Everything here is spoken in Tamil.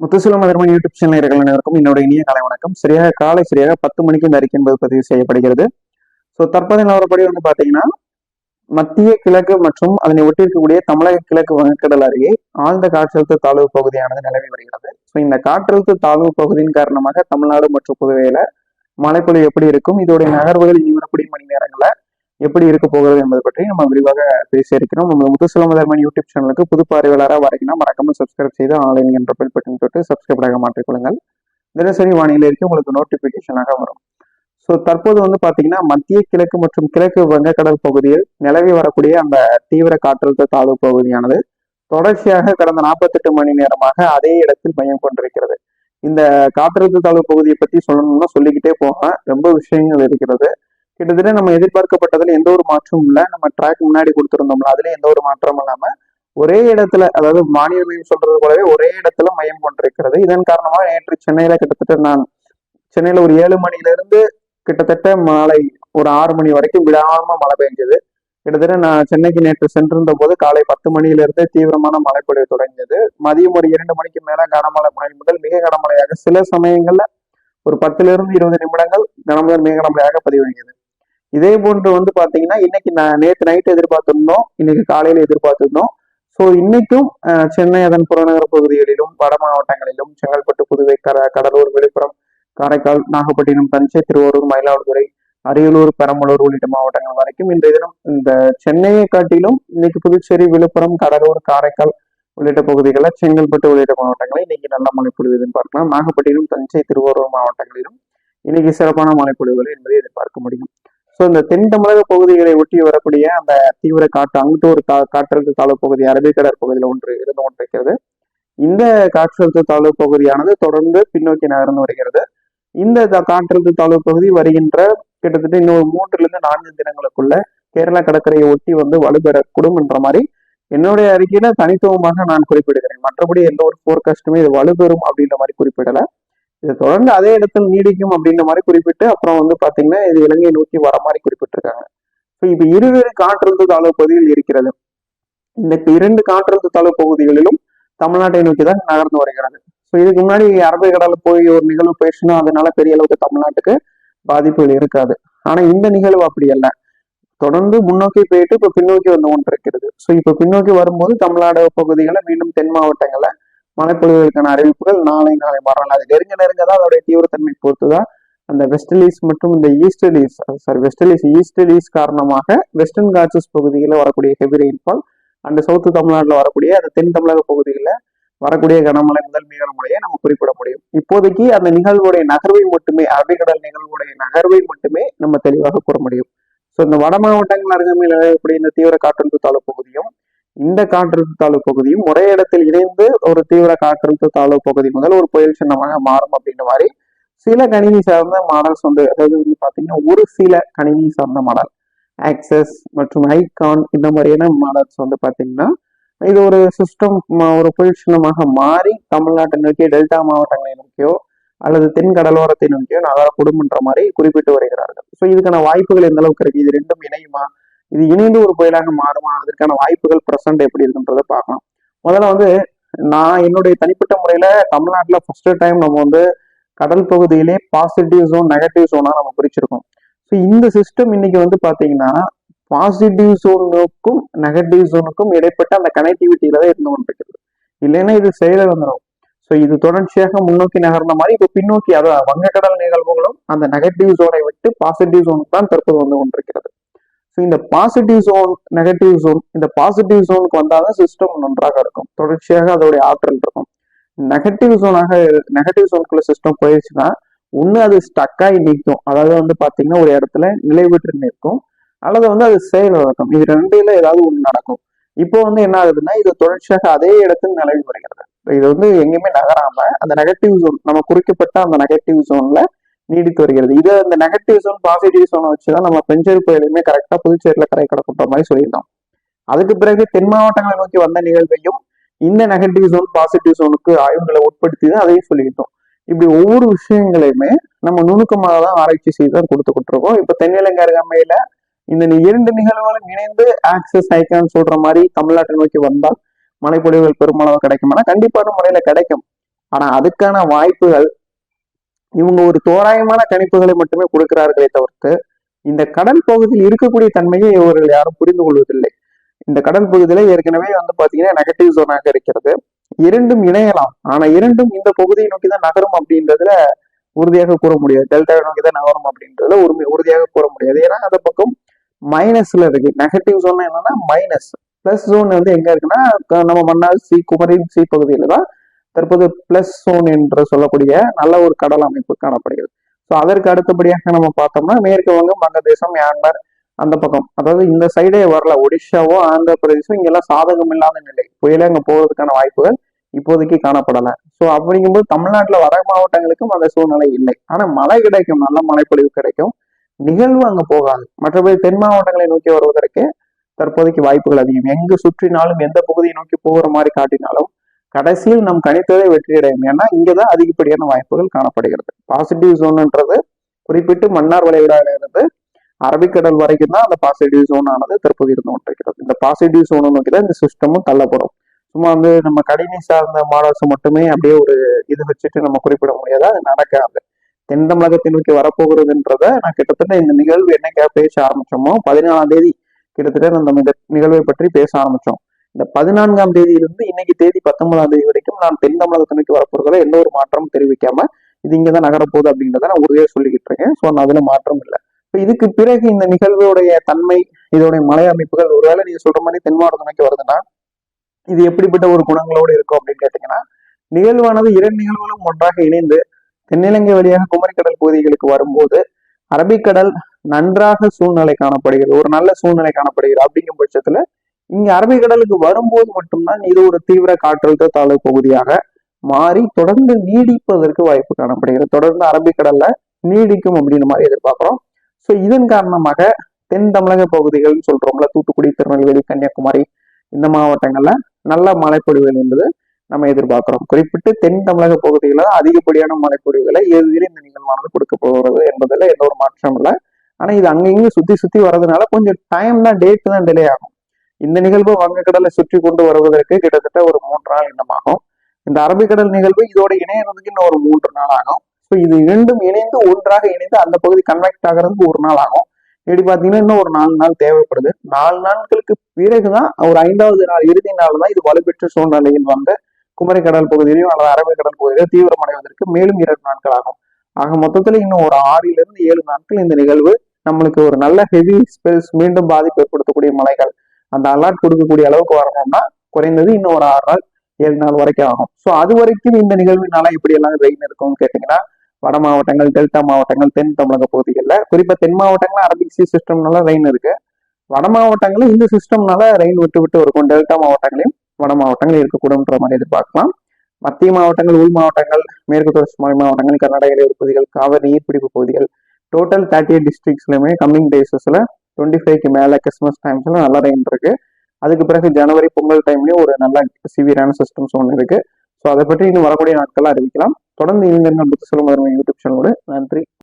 முத்துசுலம் அதர்மன் யூடியூப் சேனல் அனைவருக்கும் என்னோட இனிய காலை வணக்கம். சரியாக காலை சரியாக பத்து மணிக்கு இந்த அறிக்கை என்பது பதிவு செய்யப்படுகிறது. ஸோ தற்போதைய நிலவரப்படி வந்து பார்த்தீங்கன்னா மத்திய கிழக்கு மற்றும் அதனை ஒட்டி இருக்கக்கூடிய தமிழக கிழக்கு வங்கக்கடல் அருகே ஆழ்ந்த காற்றழுத்த தாழ்வு பகுதியானது நிலவி வருகிறது. ஸோ இந்த காற்றழுத்த தாழ்வு பகுதியின் காரணமாக தமிழ்நாடு மற்றும் புதுவையில மழைப்பொழிவு எப்படி இருக்கும்? இதோடைய நகர்வுகள் இனி வரக்கூடிய மணி நேரங்களில் எப்படி இருக்க போகிறது என்பது பற்றி நம்ம விரிவாக பேச இருக்கிறோம். நம்ம முத்துசலமதர்மன் யூடியூப் சேனலுக்கு புது பார்வையாளராக வரைக்கும் மறக்காம சப்ஸ்கிரைப் செய்து ஆன்லைன் என்ற பெல் பட்டன் தொட்டு சப்ஸ்கிரைப் ஆக மாற்றிக்கொள்ளுங்கள் தினசரி வானிலை இருக்கு உங்களுக்கு நோட்டிபிகேஷனாக வரும். ஸோ தற்போது வந்து பார்த்தீங்கன்னா மத்திய கிழக்கு மற்றும் கிழக்கு வங்கக்கடல் பகுதியில் நிலவி வரக்கூடிய அந்த தீவிர காற்றழுத்த தாழ்வு பகுதியானது தொடர்ச்சியாக கடந்த நாற்பத்தெட்டு மணி நேரமாக அதே இடத்தில் மையம் கொண்டிருக்கிறது. இந்த காற்றழுத்த தாழ்வு பகுதியை பற்றி சொல்லணும்னா சொல்லிக்கிட்டே போக ரொம்ப விஷயங்கள் இருக்கிறது. கிட்டத்தட்ட நம்ம எதிர்பார்க்கப்பட்டதுல எந்த ஒரு மாற்றமும் இல்லை. நம்ம ட்ராக் முன்னாடி கொடுத்துருந்தோம்ல அதுல எந்த ஒரு மாற்றமும் இல்லாம ஒரே இடத்துல அதாவது மாநில மையம் சொல்றது போலவே ஒரே இடத்துல மையம் கொண்டிருக்கிறது. இதன் காரணமாக நேற்று சென்னையில கிட்டத்தட்ட நான் சென்னையில ஒரு ஏழு மணில இருந்து கிட்டத்தட்ட மாலை ஒரு ஆறு மணி வரைக்கும் விடாம மழை பெஞ்சது. கிட்டத்தட்ட நான் சென்னைக்கு நேற்று சென்றிருந்த போது காலை பத்து மணியிலிருந்து தீவிரமான மழைப்பொழிவு தொடங்கியது. மதியம் ஒரு இரண்டு மணிக்கு மேல கனமழை மழை முதல் மிக கனமழையாக சில சமயங்கள்ல ஒரு பத்துல இருந்து இருபது நிமிடங்கள் கனமுதல் மிக கனமழையாக பதிவாகியது இதே போன்று வந்து பாத்தீங்கன்னா இன்னைக்கு நான் நேற்று நைட் எதிர்பார்த்திருந்தோம் இன்னைக்கு காலையில எதிர்பார்த்திருந்தோம். ஸோ இன்னைக்கும் சென்னை அதன் புறநகர பகுதிகளிலும் வட மாவட்டங்களிலும் செங்கல்பட்டு புதுவை கர கடலூர் விழுப்புரம் காரைக்கால் நாகப்பட்டினம் தஞ்சை திருவாரூர் மயிலாடுதுறை அரியலூர் பெரம்பலூர் உள்ளிட்ட மாவட்டங்கள் வரைக்கும் இன்றைய தினம் இந்த சென்னையை காட்டிலும் இன்னைக்கு புதுச்சேரி விழுப்புரம் கடலூர் காரைக்கால் உள்ளிட்ட பகுதிகளில் செங்கல்பட்டு உள்ளிட்ட மாவட்டங்களில் இன்னைக்கு நல்ல மழை பொழிவுன்னு பார்க்கலாம் நாகப்பட்டினம் தஞ்சை திருவாரூர் மாவட்டங்களிலும் இன்னைக்கு சிறப்பான மழை பொழிவுகளை என்பதை எதிர்பார்க்க முடியும். ஸோ இந்த தென் தமிழக பகுதிகளை ஒட்டி வரக்கூடிய அந்த தீவிர காற்று அங்கிட்டு ஒரு கா காற்றழுத்த தாழ்வு பகுதி அரபிக்கடல் பகுதியில் ஒன்று இருந்து கொண்டிருக்கிறது இந்த காற்றழுத்த தாழ்வு பகுதியானது தொடர்ந்து பின்னோக்கி நகர்ந்து வருகிறது. இந்த காற்றழுத்த தாழ்வு பகுதி வருகின்ற கிட்டத்தட்ட இன்னொரு மூன்றுல இருந்து நான்கு தினங்களுக்குள்ள கேரளா கடற்கரையை ஒட்டி வந்து வலுப்பெறக்கூடும் என்ற மாதிரி என்னுடைய அறிக்கையில தனித்துவமாக நான் குறிப்பிடுகிறேன். மற்றபடி எந்த ஒரு போர்காஸ்டுமே இது வலுப்பெறும் அப்படின்ற மாதிரி குறிப்பிடல. இது தொடர்ந்து அதே இடத்தில் நீடிக்கும் அப்படின்ற மாதிரி குறிப்பிட்டு அப்புறம் வந்து பாத்தீங்கன்னா இது இலங்கையை நோக்கி வர மாதிரி குறிப்பிட்டிருக்காங்க. ஸோ இப்ப இருவேறு காற்றழுத்த தாழ்வு பகுதியில் இருக்கிறது. இந்த இரண்டு காற்றழுத்த தாழ்வு பகுதிகளிலும் தமிழ்நாட்டை நோக்கி தான் நகர்ந்து வருகிறது. ஸோ இதுக்கு முன்னாடி அரபிக்கடல போய் ஒரு நிகழ்வு போயிடுச்சுன்னா அதனால பெரிய அளவுக்கு தமிழ்நாட்டுக்கு பாதிப்புகள் இருக்காது. ஆனா இந்த நிகழ்வு அப்படி அல்ல. தொடர்ந்து முன்னோக்கி போயிட்டு இப்ப பின்னோக்கி வந்து கொண்டிருக்கிறது ஸோ இப்ப பின்னோக்கி வரும்போது தமிழ்நாடு பகுதிகளை மீண்டும் தென் மாவட்டங்களை மழைப்பொழிவுகளுக்கான அறிவிப்புகள் நாளை நாளை மறுநாள் அது நெருங்க நெருங்க தான் அதோடைய தீவிரத்தன்மை பொறுத்து தான் அந்த வெஸ்டலீஸ் மற்றும் இந்த ஈஸ்டலீஸ் சாரி வெஸ்டலீஸ் ஈஸ்டலீஸ் காரணமாக வெஸ்டர்ன் காட்சஸ் பகுதிகளில் வரக்கூடிய ஹெவி ரெயின்ஃபால் அண்ட் சவுத்து தமிழ்நாட்டில் வரக்கூடிய அந்த தென் தமிழக பகுதிகளில் வரக்கூடிய கனமழை முதல் முறையை நம்ம குறிப்பிட முடியும். இப்போதைக்கு அந்த நிகழ்வுடைய நகர்வை மட்டுமே அரபிக்கடல் நிகழ்வுடைய நகர்வை மட்டுமே நம்ம தெளிவாக கூற முடியும். ஸோ இந்த வட மாவட்டங்கள் அருகாமையில் இருக்கக்கூடிய இந்த தீவிர காற்றழுத்த தாழ்வு பகுதியும் இந்த காற்றழுத்த தாழ்வு பகுதியும் ஒரே இடத்தில் இணைந்து ஒரு தீவிர காற்றழுத்த தாழ்வு பகுதி முதல் ஒரு புயல் சின்னமாக மாறும் அப்படின்ற மாதிரி சில கணினி சார்ந்த மாடல்ஸ் வந்து அதாவது வந்து பாத்தீங்கன்னா ஒரு சில கணினி சார்ந்த மாடல் ஆக்சஸ் மற்றும் ஐகான் இந்த மாதிரியான மாடல்ஸ் வந்து பாத்தீங்கன்னா இது ஒரு சிஸ்டம் ஒரு புயல் சின்னமாக மாறி தமிழ்நாட்டை நோக்கி டெல்டா மாவட்டங்களை நோக்கியோ அல்லது தென் கடலோரத்தை நோக்கியோ நகரக்கூடும்ன்ற மாதிரி குறிப்பிட்டு வருகிறார்கள். ஸோ இதுக்கான வாய்ப்புகள் எந்த அளவுக்கு இருக்கு? இது ரெண்டும் இணையுமா? இது இணைந்து ஒரு புயலாக மாறுமா? அதற்கான வாய்ப்புகள் பிரசன்ட் எப்படி இருக்குன்றதை பார்க்கணும். முதல்ல வந்து நான் என்னுடைய தனிப்பட்ட முறையில தமிழ்நாட்டுல ஃபர்ஸ்ட் டைம் நம்ம வந்து கடல் பகுதியிலே பாசிட்டிவ் ஜோன் நெகட்டிவ் ஜோனா நம்ம பிரிச்சிருக்கோம். ஸோ இந்த சிஸ்டம் இன்னைக்கு வந்து பாத்தீங்கன்னா பாசிட்டிவ் ஜோனுக்கும் நெகட்டிவ் ஜோனுக்கும் இடைப்பட்ட அந்த கனெக்டிவிட்டியில தான் இருந்து கொண்டிருக்கிறது இல்லைன்னா இது செயல வந்துடும் ஸோ இது தொடர்ச்சியாக முன்னோக்கி நகர்ந்த மாதிரி இப்போ பின்னோக்கி அதாவது வங்கக்கடல் நிகழ்வுகளும் அந்த நெகட்டிவ் ஜோனை விட்டு பாசிட்டிவ் ஜோனுக்கு தான் தற்போது வந்து கொண்டிருக்கிறது. ஸோ இந்த பாசிட்டிவ் ஜோன் நெகட்டிவ் ஜோன் இந்த பாசிட்டிவ் ஜோனுக்கு வந்தாதான் சிஸ்டம் நன்றாக இருக்கும். தொடர்ச்சியாக அதோடைய ஆற்றல் இருக்கும். நெகட்டிவ் ஜோனாக நெகட்டிவ் ஜோனுக்குள்ள சிஸ்டம் போயிடுச்சுன்னா ஒன்று அது ஸ்டக்காகி நிற்கும். அதாவது வந்து பார்த்தீங்கன்னா ஒரு இடத்துல நிலைவிட்டு நிற்கும். அல்லது வந்து அது செயல் நடக்கும் இது ரெண்டுல ஏதாவது ஒன்று நடக்கும். இப்போ வந்து என்ன ஆகுதுன்னா இது தொடர்ச்சியாக அதே இடத்துல நிலவி வருகிறது. இது வந்து எங்கேயுமே நகராம அந்த நெகட்டிவ் ஜோன் நம்ம குறிக்கப்பட்ட அந்த நெகட்டிவ் ஜோன்ல நீடித்து வருகிறது. இது அந்த நெகட்டிவ் சோன் பாசிட்டிவ் சோனை வச்சுதான் நம்ம பெஞ்சல் புயலுமே கரெக்டா புதுச்சேரியில கரை கடக்கின்ற மாதிரி சொல்லியிருந்தோம். அதுக்கு பிறகு தென் மாவட்டங்களை நோக்கி வந்த நிகழ்வையும் இந்த நெகட்டிவ் சோன் பாசிட்டிவ் சோனுக்கு ஆய்வுகளை உட்படுத்தி தான் அதையும் சொல்லியிருந்தோம். இப்படி ஒவ்வொரு விஷயங்களையுமே நம்ம நுணுக்கமாக தான் ஆராய்ச்சி செய்து தான் கொடுத்துக்கிட்டு இருக்கோம் இப்ப தென்னிலங்கை அருகாமையில இந்த இரண்டு நிகழ்வுகளும் இணைந்து ஆக்சஸ் ஐக்கான் சொல்ற மாதிரி தமிழ்நாட்டை நோக்கி வந்தால் மழைப்பொழிவுகள் பெருமளவு கிடைக்குமானா கண்டிப்பான முறையில கிடைக்கும். ஆனா அதுக்கான வாய்ப்புகள் இவங்க ஒரு தோராயமான கணிப்புகளை மட்டுமே கொடுக்கிறார்களே தவிர்த்து இந்த கடல் பகுதியில் இருக்கக்கூடிய தன்மையை இவர்கள் யாரும் புரிந்து கொள்வதில்லை. இந்த கடல் பகுதியில ஏற்கனவே வந்து பாத்தீங்கன்னா நெகட்டிவ் ஜோனாக இருக்கிறது. இரண்டும் இணையலாம். ஆனா இரண்டும் இந்த பகுதியை நோக்கி தான் நகரும் அப்படின்றதுல உறுதியாக கூற முடியாது. டெல்டாவை நோக்கி தான் நகரும் அப்படின்றதுல உரிமை உறுதியாக கூற முடியாது. ஏன்னா அந்த பக்கம் மைனஸ்ல இருக்கு. நெகட்டிவ் ஜோன் என்னன்னா மைனஸ் பிளஸ் ஜோன் வந்து எங்க இருக்குன்னா நம்ம மன்னார் சி குமரி சி பகுதியில தான் தற்போது பிளஸ் சோன் என்று சொல்லக்கூடிய நல்ல ஒரு கடல் அமைப்பு காணப்படுகிறது. ஸோ அதற்கு அடுத்தபடியாக நம்ம பார்த்தோம்னா மேற்கு வங்கம் வங்கதேசம் மியான்மர் அந்த பக்கம். அதாவது இந்த சைடே வரல. ஒடிஷாவோ ஆந்திர பிரதேசம் இங்கெல்லாம் சாதகம் இல்லாத நிலை. புயலே அங்க போவதற்கான வாய்ப்புகள் இப்போதைக்கு காணப்படல. ஸோ அப்படிங்கும்போது தமிழ்நாட்டுல வட மாவட்டங்களுக்கும் அந்த சூழ்நிலை இல்லை. ஆனா மழை கிடைக்கும். நல்ல மழைப்பொழிவு கிடைக்கும். நிகழ்வு அங்க போகாது. மற்றபடி தென் மாவட்டங்களை நோக்கி வருவதற்கு தற்போதைக்கு வாய்ப்புகள் அதிகம். எங்கு சுற்றினாலும் எந்த பகுதியை நோக்கி போகிற மாதிரி காட்டினாலும் கடைசியில் நம் கணித்ததை வெற்றியடையும். ஏன்னா இங்கேதான் அதிகப்படியான வாய்ப்புகள் காணப்படுகிறது. பாசிட்டிவ் ஜோன்ன்றது குறிப்பிட்டு மன்னார் வளைகுடாவில இருந்து அரபிக்கடல் வரைக்கும் தான் அந்த பாசிட்டிவ் ஜோன் ஆனது தற்போது இருந்து கொண்டிருக்கிறது. இந்த பாசிட்டிவ் ஜோனை நோக்கி தான் இந்த சிஸ்டமும் தள்ளப்படும். சும்மா வந்து நம்ம கணினி சார்ந்த மாடல்ஸ் மட்டுமே அப்படியே ஒரு இது வச்சுட்டு நம்ம குறிப்பிட முடியாது. அது நடக்காது. தென் தமிழகத்தை நோக்கி வரப்போகிறதுன்றத நான் கிட்டத்தட்ட இந்த நிகழ்வு என்னைக்கா பேச ஆரம்பிச்சோமோ பதினாலாம் தேதி கிட்டத்தட்ட அந்த மிக- நிகழ்வை பற்றி பேச ஆரம்பிச்சோம். இந்த பதினான்காம் தேதியிலிருந்து இன்னைக்கு தேதி பத்தொன்பதாம் தேதி வரைக்கும் நான் தென் தமிழகத்தை நோக்கி வரப்போறதுல எந்த ஒரு மாற்றமும் தெரிவிக்காம இது இங்கதான் நகரப்போகுது அப்படின்றத நான் உறுதியாக சொல்லிக்கிட்டு இருக்கேன். ஸோ அதுல மாற்றம் இல்லை. இப்போ இதுக்கு பிறகு இந்த நிகழ்வுடைய தன்மை இதோடைய மலை அமைப்புகள் ஒருவேளை நீங்க சொல்ற மாதிரி தென் மாவட்டத்தை வருதுன்னா இது எப்படிப்பட்ட ஒரு குணங்களோடு இருக்கும் அப்படின்னு கேட்டீங்கன்னா நிகழ்வானது இரண்டு நிகழ்வுகளும் ஒன்றாக இணைந்து தென்னிலங்கை வழியாக குமரிக்கடல் பகுதிகளுக்கு வரும்போது அரபிக்கடல் நன்றாக சூழ்நிலை காணப்படுகிறது ஒரு நல்ல சூழ்நிலை காணப்படுகிறது அப்படிங்கும் பட்சத்துல இங்க அரபிக்கடலுக்கு வரும்போது மட்டும்தான் இது ஒரு தீவிர காற்றழுத்த தாழ்வு பகுதியாக மாறி தொடர்ந்து நீடிப்பதற்கு வாய்ப்பு காணப்படுகிறது. தொடர்ந்து அரபிக்கடல்ல நீடிக்கும் அப்படின்னு மாதிரி எதிர்பார்க்கிறோம். ஸோ இதன் காரணமாக தென் தமிழக பகுதிகள்னு சொல்றோம்ல தூத்துக்குடி திருநெல்வேலி கன்னியாகுமரி இந்த மாவட்டங்கள்ல நல்ல மழைப்பொழிவுகள் என்பது நம்ம எதிர்பார்க்கிறோம். குறிப்பிட்டு தென் தமிழக பகுதிகளில் அதிகப்படியான மழைப்பொழிவுகளை இறுதியில் இந்த நிகழ்வானது கொடுக்க போகிறது என்பதில் எந்த ஒரு மாற்றம் இல்லை. ஆனால் இது அங்கேயும் சுற்றி சுற்றி வர்றதுனால கொஞ்சம் டைம் தான் டேட் தான் டிலே ஆகும். இந்த நிகழ்வு வங்கக்கடலை சுற்றி கொண்டு வருவதற்கு கிட்டத்தட்ட ஒரு மூன்று நாள் இன்னமாகும் இந்த அரபிக்கடல் நிகழ்வு இதோட இணையறதுக்கு இன்னும் ஒரு மூன்று நாள் ஆகும். ஸோ இது இரண்டும் இணைந்து ஒன்றாக இணைந்து அந்த பகுதி கன்வெக்ட் ஆகிறதுக்கு ஒரு நாள் ஆகும். இப்படி பார்த்தீங்கன்னா இன்னும் ஒரு நாலு நாள் தேவைப்படுது. நாலு நாட்களுக்கு பிறகுதான் ஒரு ஐந்தாவது நாள் இறுதி நாள் தான் இது வலுப்பெற்ற சூழ்நிலையில் வந்து குமரி கடல் பகுதியிலும் அல்லது அரபிக்கடல் பகுதியிலும் தீவிரமடைவதற்கு மேலும் இரண்டு நாட்கள் ஆகும். ஆக மொத்தத்துல இன்னும் ஒரு ஆறிலிருந்து ஏழு நாட்கள் இந்த நிகழ்வு நம்மளுக்கு ஒரு நல்ல ஹெவி ஸ்பெல்ஸ் மீண்டும் பாதிப்பு ஏற்படுத்தக்கூடிய மலைகள். அந்த அலர்ட் கொடுக்கக்கூடிய அளவுக்கு வரணும்னா குறைந்தது இன்னும் ஒரு ஆறு நாள் ஏழு நாள் வரைக்கும் ஆகும். ஸோ அது வரைக்கும் இந்த நிகழ்வினால எப்படி எல்லாம் ரெயின் இருக்கும்னு கேட்டீங்கன்னா வட மாவட்டங்கள் டெல்டா மாவட்டங்கள் தென் தமிழக பகுதிகளில் குறிப்பா தென் மாவட்டங்கள் அரபிக் சி சிஸ்டம்னால ரெயின் இருக்கு. வட மாவட்டங்களும் இந்த சிஸ்டம்னால ரெயின் விட்டு விட்டு இருக்கும். டெல்டா மாவட்டங்களையும் வட மாவட்டங்கள் இருக்கக்கூடும்ன்ற மாதிரி எதிர்பார்க்கலாம். மத்திய மாவட்டங்கள் உள் மாவட்டங்கள் மேற்கு தொடர்ச்சி மலை மாவட்டங்கள் கர்நாடக இடையூறு பகுதிகள் காவிரி நீர்பிடிப்பு பகுதிகள் டோட்டல் தேர்ட்டி எயிட் டிஸ்ட்ரிக்ஸ்லையுமே கம்மிங் டேஸஸ்ல டுவெண்ட்டி ஃபைவ்க்கு மேலே கிறிஸ்மஸ் டைம்ஸ்ல நல்ல ரெயின் இருக்கு. அதுக்கு பிறகு ஜனவரி பொங்கல் டைம்லயும் ஒரு நல்ல சிவியரான சிஸ்டம்ஸ் ஒன்று இருக்கு. ஸோ அதை பற்றி இன்னும் வரக்கூடிய நாட்கள் அறிவிக்கலாம். தொடர்ந்து இளைஞர்கள் புத்த சொல்லும் யூடியூப் சேனலோடு நன்றி.